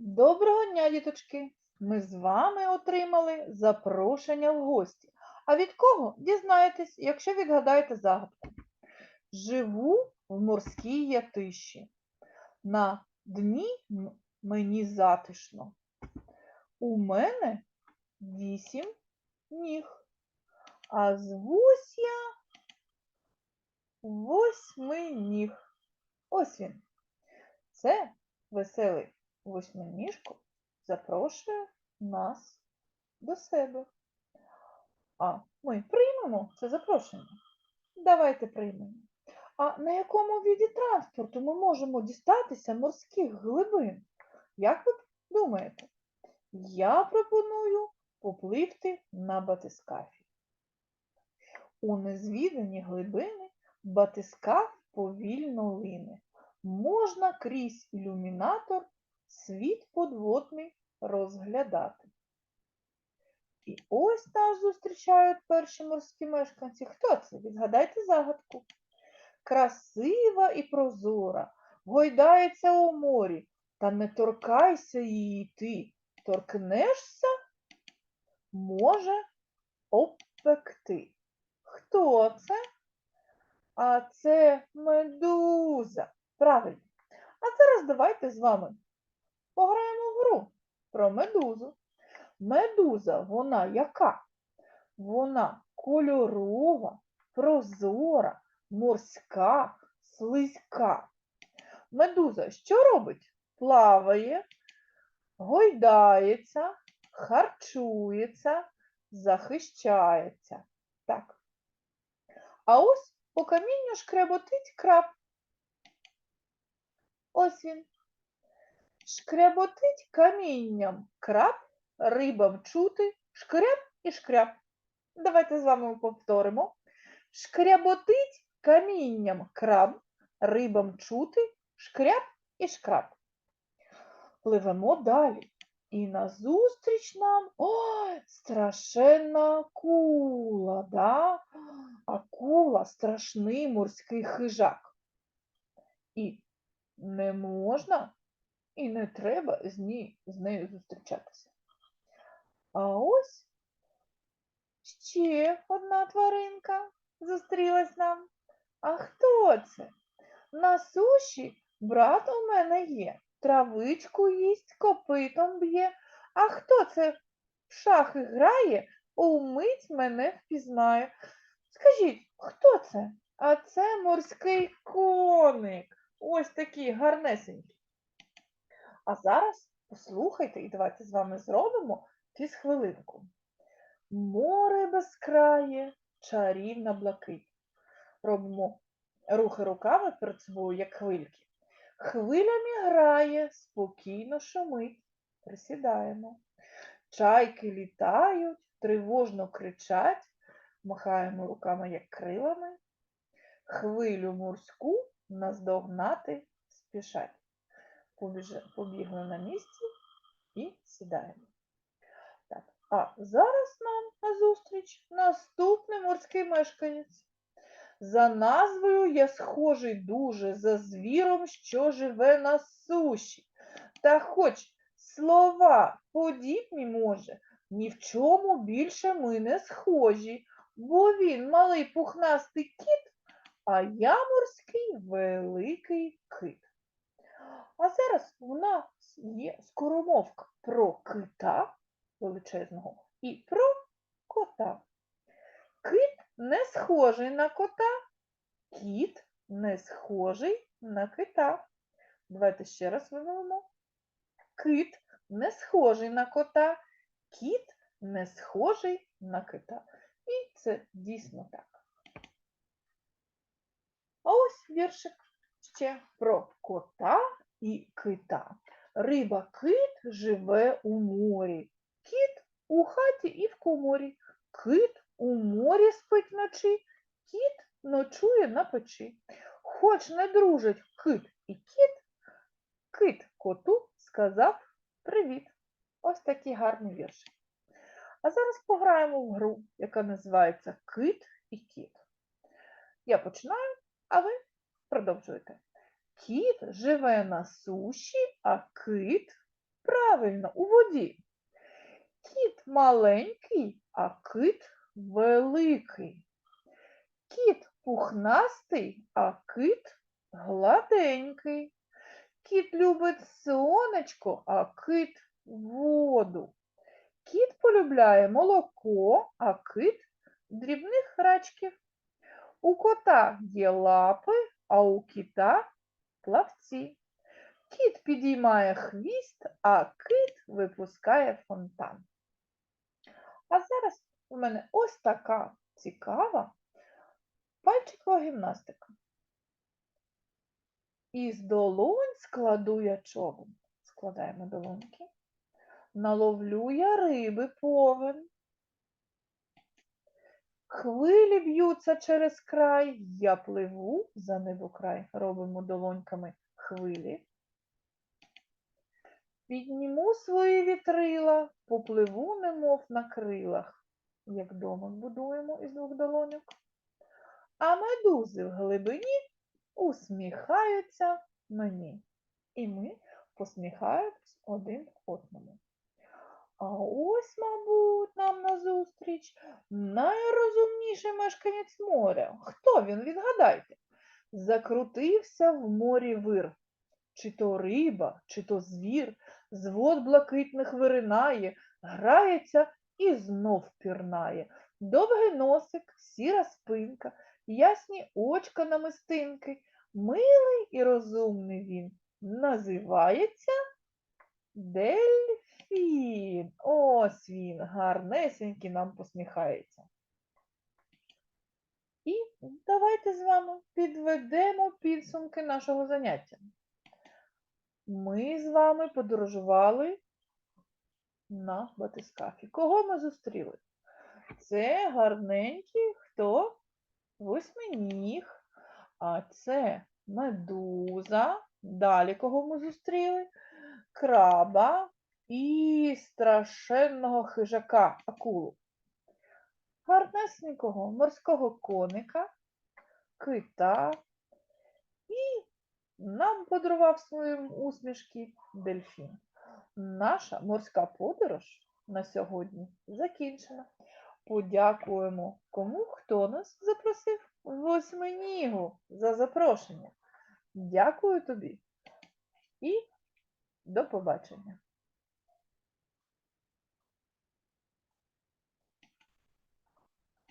Доброго дня, діточки! Ми з вами отримали запрошення в гості. А від кого дізнаєтесь, якщо відгадаєте загадку. Живу в морській ятиші. На дні мені затишно. У мене вісім ніг. А звусь я восьминіг. Ось він. Це веселий восьминіжку запрошує нас до себе. А ми приймемо це запрошення. Давайте приймемо. А на якому віді транспорту ми можемо дістатися морських глибин? Як ви думаєте? Я пропоную попливти на батискафі. У незвідані глибини батискаф повільно лине. Можна крізь ілюмінатор світ подводний розглядати. І ось нас зустрічають перші морські мешканці. Хто це? Відгадайте загадку. Красива і прозора, гойдається у морі, та не торкайся її ти. Торкнешся, може обпекти. Хто це? А це медуза. Правильно. А зараз давайте з вами пограємо в гру про медузу. Медуза, вона яка? Вона кольорова, прозора, морська, слизька. Медуза що робить? Плаває, гойдається, харчується, захищається. Так. А ось по камінню шкреботить краб. Ось він. Шкряботить камінням краб, рибам чути, шкряб і шкряб. Давайте з вами повторимо. Шкряботить камінням краб, рибам чути, шкряб і шкраб. Пливемо далі. І назустріч нам ой, страшенна акула, да? Акула страшний морський хижак. І не можна і не треба з, ній, з нею зустрічатися. А ось ще одна тваринка зустрілась нам. А хто це? На суші брат у мене є, травичку їсть, копитом б'є. А хто це в шахи грає, умить мене впізнає. Скажіть, хто це? А це морський коник. Ось такий гарнесенький. А зараз послухайте і давайте з вами зробимо хвилинку. Море безкрає, чарівна блакить. Робимо рухи руками перед собою, як хвильки. Хвилями грає, спокійно шумить. Присідаємо. Чайки літають, тривожно кричать, махаємо руками, як крилами. Хвилю морську наздогнати спішать. Побігли на місці і сідаємо. Так. А зараз нам назустріч наступний морський мешканець. За назвою я схожий дуже за звіром, що живе на суші. Та хоч слова подібні може, ні в чому більше ми не схожі, бо він малий пухнастий кіт, а я морський великий кит. А зараз у нас є скоромовка про кита величезного і про кота. Кит не схожий на кота, кіт не схожий на кита. Давайте ще раз вимовимо. Кит не схожий на кота, кіт не схожий на кита. І це дійсно так. А ось віршик ще про кота і кита. Риба кит живе у морі, кіт у хаті і в коморі. Кит у морі спить вночі, кіт ночує на печі. Хоч не дружать кит і кіт, кит коту сказав привіт. Ось такий гарний вірш. А зараз пограємо в гру, яка називається Кит і кіт. Я починаю, а ви продовжуєте. Кіт живе на суші, а кит Правильно, у воді. Кіт маленький, а кит великий. Кіт пухнастий, а кит гладенький. Кіт любить сонечко, а кит воду. Кіт полюбляє молоко, а кит дрібних рачків. У кота є лапи, а у кита плавці. Кіт підіймає хвіст, а кит випускає фонтан. А зараз у мене ось така цікава пальчикова гімнастика. Із долонь складу я човен. Складаємо долоньки. Наловлю я риби повен. Хвилі б'ються через край, я пливу за небокрай. Робимо долоньками хвилі. Підніму свої вітрила, попливу, немов на крилах, як домик будуємо із двох долоньок. А медузи в глибині усміхаються мені. І ми посміхаємось один одному. А ось, мабуть, нам назустріч найрозумніший мешканець моря. Хто він, відгадайте? Закрутився в морі вир. Чи то риба, чи то звір, з вод блакитних виринає, грається і знов пірнає. Довгий носик, сіра спинка, ясні очка намистинки. Милий і розумний він. Називається дельфін. Ось він, гарнесенький нам посміхається. І давайте з вами підведемо підсумки нашого заняття. Ми з вами подорожували на батискафі. Кого ми зустріли? Це гарненький хто? Восьминіг, а це медуза. Далі кого ми зустріли? Краба і страшенного хижака акулу. Гарнесенького морського коника, кита і нам подарував свої усмішки дельфін. Наша морська подорож на сьогодні закінчена. Подякуємо кому, хто нас запросив восьминігу за запрошення. Дякую тобі і побачення.